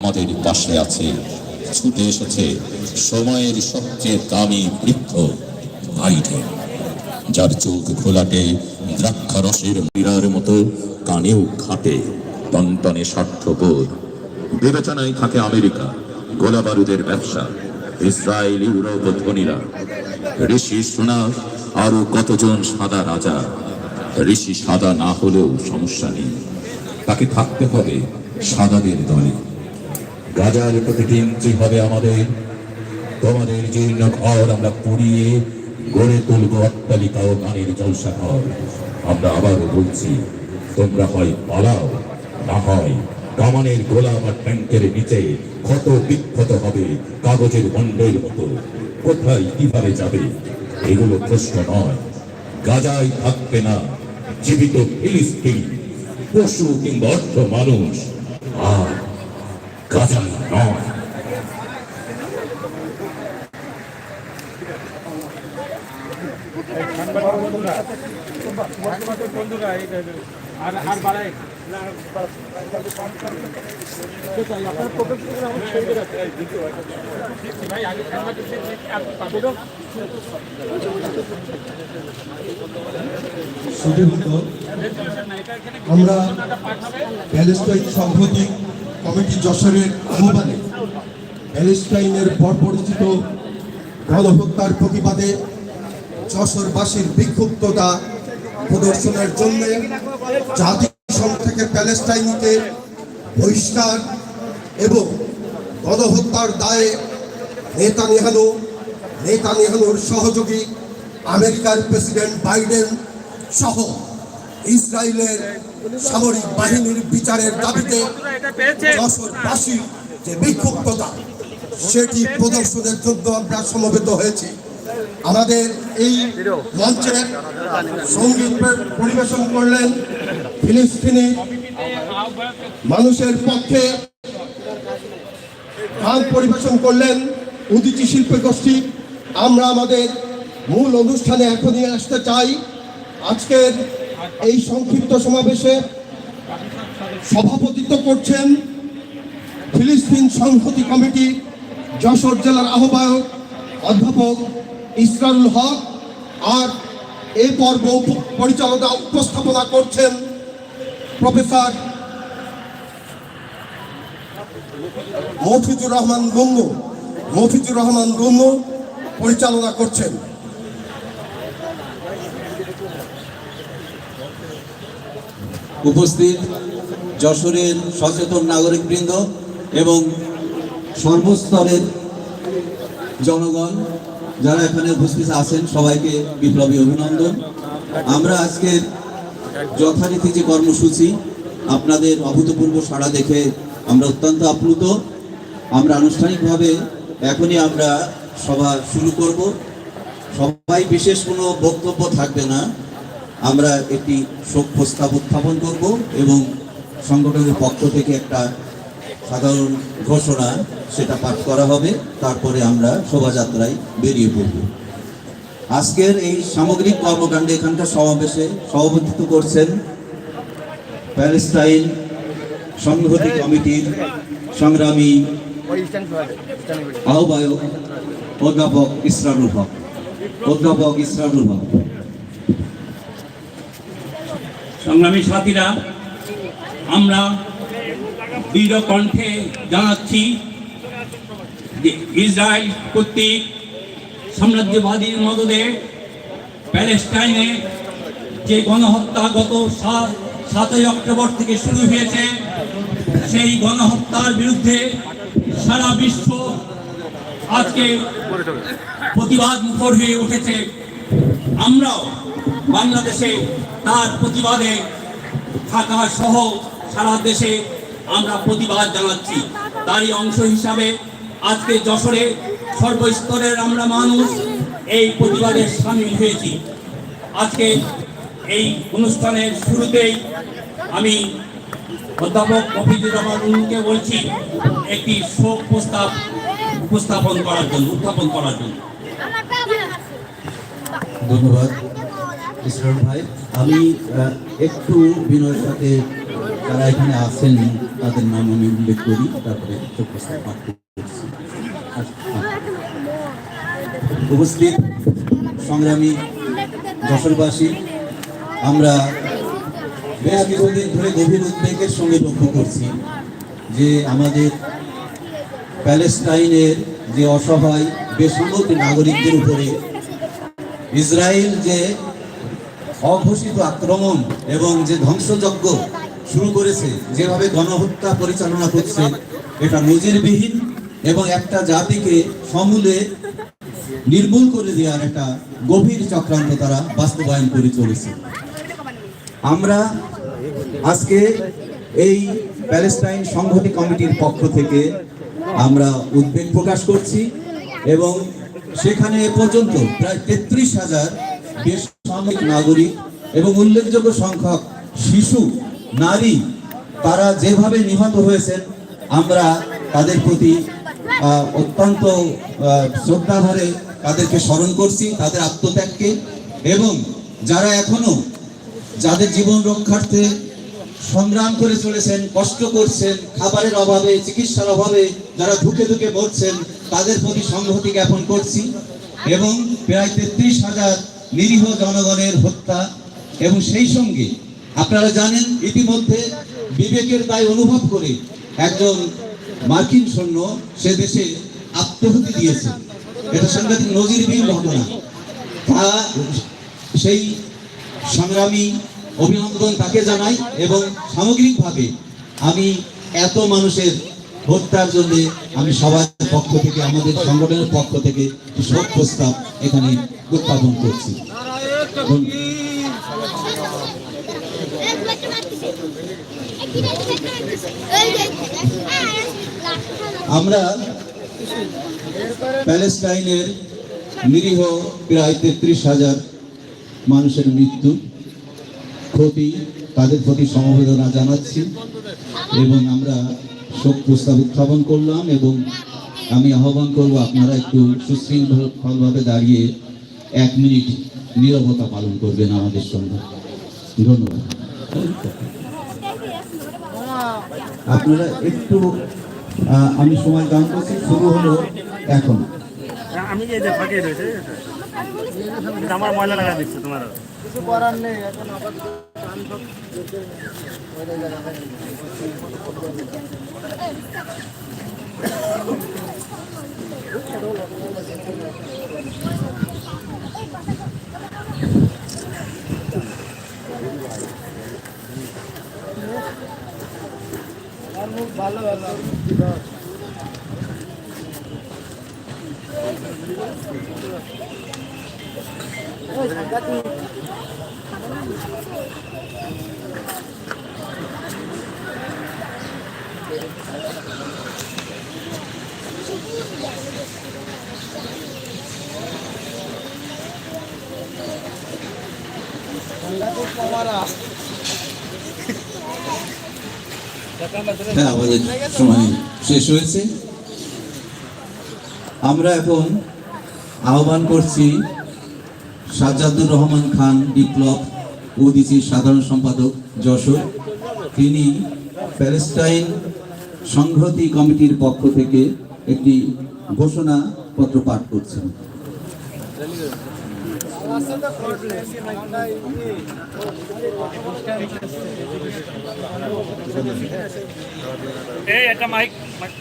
আমাদের পাশে আছে, ছুটে এসেছে সময়ের সবচেয়ে দামি বৃক্ষ যার চোখ খোলাটে দ্রাক্ষা রসের মীরার মতো, কানেও খাটে, টনটনে স্বার্থবোধ বিবেচনায় থাকে আমেরিকা গোলা বারুদের ব্যবসা, ইসরায়েল ইউরোপ ধনীরা ঋষি সোনা, আরও কতজন সাদা রাজা? ঋষি সাদা না হলেও সমস্যা নেই। তাকে থাকতে হবে সাদাদের দলে গাজার প্রতিটি ইঞ্চি হবে আমাদের? তোমাদের জীর্ণ ঘর আমরা পুড়িয়ে গড়ে তুলব অট্টালিকা ও গানের জলসা ঘর। আমরা আবারও বলছি, তোমরা হয় পালাও, না হয় কামানের গোলাম আর ট্যাঙ্কের নিচে ক্ষত বিক্ষত হবে কাগজের বন্ডের মতো। কোথায় কীভাবে যাবে? এগুলো প্রশ্ন নয়। গাজায় থাকবে না। জীবিত ফিলিস্তিন, পশু কিংবা অর্থ মানুষ। আর গাজায় নয় আর আর আপনার প্রোগ্রাম আমার প্যালেস্টাইন সংহতি কমিটি যশোরের আহ্বানে প্যালেস্টাইনের বর্বরিচিত গণহত্যার প্রতিবাদে যশোরবাসীর বিক্ষুব্ধতা প্রদর্শনের জন্য জাতিসংঘ থেকে প্যালেস্টাইনকে বহিষ্কার এবং গণহত্যার দায়ে নেতানিয়ানু নেতানিয়ানুর সহযোগী আমেরিকার প্রেসিডেন্ট বাইডেন সহ ইসরায়েলের সামরিক বাহিনীর বিচারের দাবিতে যশোরবাসীর যে বিক্ষুব্ধতা সেটি প্রদর্শনের জন্য আমরা সমবেত হয়েছি। আমাদের এই মঞ্চে সংগীত পরিবেশন করলেন ফিলিস্তিনি মানুষের পক্ষে গান পরিবেশন করলেন উদিচি শিল্পী গোষ্ঠী। আমরা আমাদের মূল অনুষ্ঠানে এখনই আসতে চাই। আজকের এই সংক্ষিপ্ত সমাবেশে সভাপতিত্ব করছেন ফিলিস্তিন সংহতি কমিটি যশোর জেলার আহ্বায়ক অধ্যাপক ইসরারুল হক আর এই পর্ব পরিচালনা উপস্থাপনা করছেন প্রফেসর মফিজুর রহমান রুন্নু মফিজুর রহমান রুন্নু পরিচালনা করছেন। উপস্থিত যশোরের সচেতন নাগরিকবৃন্দ এবং সর্বস্তরের জনগণ যারা এখানে উপস্থিত আছেন, সবাইকে বিপ্লবী অভিনন্দন। আমরা আজকের যথারীতি যে কর্মসূচি, আপনাদের অভূতপূর্ব সাড়া দেখে আমরা অত্যন্ত আপ্লুত। আমরা আনুষ্ঠানিকভাবে এখনই আমরা সভা শুরু করব। সবাই বিশেষ কোনো বক্তব্য থাকবে না। আমরা একটি শোক প্রস্তাব উত্থাপন করব এবং সংগঠনের পক্ষ থেকে একটা সাধারণ ঘোষণা সেটা পাঠ করা হবে, তারপরে আমরা শোভাযাত্রায় বেরিয়ে পড়ব। আজকের এই সামগ্রিক কর্মকাণ্ডে এখানকার সমাবেশে সভাপতিত্ব করছেন প্যালেস্টাইন সংহতি কমিটির সংগ্রামী আহ্বায়ক অধ্যাপক ইসরানুল হক। অধ্যাপক ইসরানুল হক। সংগ্রামী সাথীরা, আমরা দৃঢ় কণ্ঠে জানাচ্ছি যে ইসরায়েল কর্তৃক সাম্রাজ্যবাদীর মদদে প্যালেস্টাইনে যে গণহত্যা গত সাত, সাতই অক্টোবর থেকে শুরু হয়েছে, সেই গণহত্যার বিরুদ্ধে সারা বিশ্ব আজকে প্রতিবাদ মুখর হয়ে উঠেছে। আমরাও বাংলাদেশে তার প্রতিবাদে ঢাকা সহ সারা দেশে আমরা প্রতিবাদ জানাচ্ছি। তারই অংশ হিসাবে আজকে যশোরে সর্বস্তরের আমরা মানুষ এই প্রতিবাদে সামিল হয়েছি। আজকে এই অনুষ্ঠানের শুরুতেই আমি অধ্যাপক মফিজুর রহমান উন্নুকে বলছি একটি শোক প্রস্তাব উপস্থাপন করার জন্য উত্থাপন করার জন্য। ধন্যবাদ। ভাই, আমি একটু বিনয়ের সাথে যারা এখানে আছেন, তাদের নাম আমি উল্লেখ করি, তারপরে উপস্থিত সংগ্রামী যশোরবাসী, আমরা বেশ কিছুদিন ধরে গভীর উদ্বেগের সঙ্গে লক্ষ্য করছি যে আমাদের প্যালেস্টাইনের যে অসহায় বেসামরিক নাগরিকদের উপরে ইসরায়েল যে অঘোষিত আক্রমণ এবং যে ধ্বংসযজ্ঞ শুরু করেছে, যেভাবে গণহত্যা পরিচালনা করছে, এটা নজিরবিহীন এবং একটা জাতিকে সমূলে নির্মূল করে দেওয়ার একটা গভীর চক্রান্ত তারা বাস্তবায়ন করে চলেছে। আমরা আজকে এই প্যালেস্টাইন সংহতি কমিটির পক্ষ থেকে আমরা উদ্বেগ প্রকাশ করছি এবং সেখানে এ পর্যন্ত প্রায় তেত্রিশ হাজার বেসামরিক নাগরিক এবং উল্লেখযোগ্য সংখ্যক শিশু, নারী, তারা যেভাবে নিহত হয়েছেন, আমরা তাদের প্রতি অত্যন্ত শ্রদ্ধাভরে তাদেরকে স্মরণ করছি, তাদের আত্মত্যাগকে এবং যারা এখনও যাদের জীবন রক্ষার্থে সংগ্রাম করে চলেছেন, কষ্ট করছেন, খাবারের অভাবে, চিকিৎসার অভাবে, যারা ধুকে ধুকে মরছেন, তাদের প্রতি সংহতি জ্ঞাপন করছি এবং প্রায় তেত্রিশ হাজার নিরীহ জনগণের হত্যা এবং সেই সঙ্গে আপনারা জানেন ইতিমধ্যে বিবেকের দায় অনুভব করে একজন মার্কিন সৈন্য সে দেশে আত্মহতি দিয়েছে। এটা সাংঘাতিক নজিরবিহীন ঘটনা। তা সেই সংগ্রামী অভিনন্দন তাকে জানাই এবং সামগ্রিকভাবে আমি এত মানুষের হত্যার জন্য আমি সবার পক্ষ থেকে, আমাদের সংগঠনের পক্ষ থেকে শোক প্রস্তাব এখানে উত্থাপন করছি। আমরা প্যালেস্টাইনের নিরীহ প্রায় তেত্রিশ হাজার মানুষের মৃত্যু। ক্ষতি, তাদের প্রতি সমবেদনা জানাচ্ছি এবং আমরা শোক প্রস্তাব উত্থাপন করলাম এবং আমি আহ্বান করব আপনারা একটু সুশৃঙ্খলভাবে দাঁড়িয়ে এক মিনিট নীরবতা পালন করবেন আমাদের সঙ্গে। ধন্যবাদ। আপনারা একটু আমি সময় দান করছি শুরু হলো এখন। আমি যে ফাঁকে রয়েছে আমার ময়লা লাগা দিচ্ছে তোমার কিছু করার নেই এখন আবার ভালো ভালো হ্যাঁ আমাদের সময় শেষ হয়েছে। আমরা এখন আহ্বান করছি সাজ্জাদুর রহমান খান, বিপ্লব ওদিসির সাধারণ সম্পাদক যশোর। তিনি প্যালেস্টাইন সংহতি কমিটির পক্ষ থেকে একটি ঘোষণা পত্র পাঠ করছেন। এই একটা মাইক মাইক